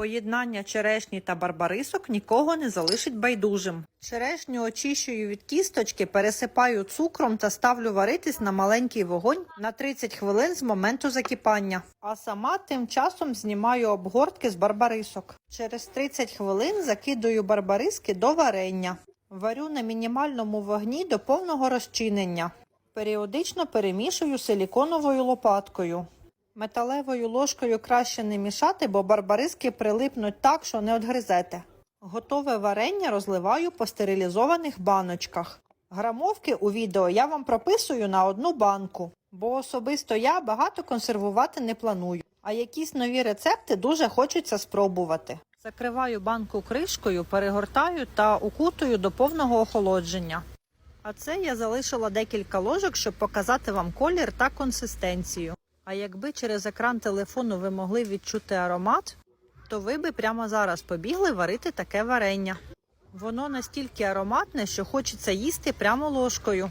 Поєднання черешні та барбарисок нікого не залишить байдужим. Черешню очищую від кісточки, пересипаю цукром та ставлю варитись на маленький вогонь на 30 хвилин з моменту закипання. А сама тим часом знімаю обгортки з барбарисок. Через 30 хвилин закидую барбариски до варення. Варю на мінімальному вогні до повного розчинення. Періодично перемішую силіконовою лопаткою. Металевою ложкою краще не мішати, бо барбариски прилипнуть так, що не одгризете. Готове варення розливаю по стерилізованих баночках. Грамовки у відео я вам прописую на одну банку, бо особисто я багато консервувати не планую, а якісь нові рецепти дуже хочеться спробувати. Закриваю банку кришкою, перегортаю та укутую до повного охолодження. А це я залишила декілька ложок, щоб показати вам колір та консистенцію. А якби через екран телефону ви могли відчути аромат, то ви би прямо зараз побігли варити таке варення. Воно настільки ароматне, що хочеться їсти прямо ложкою.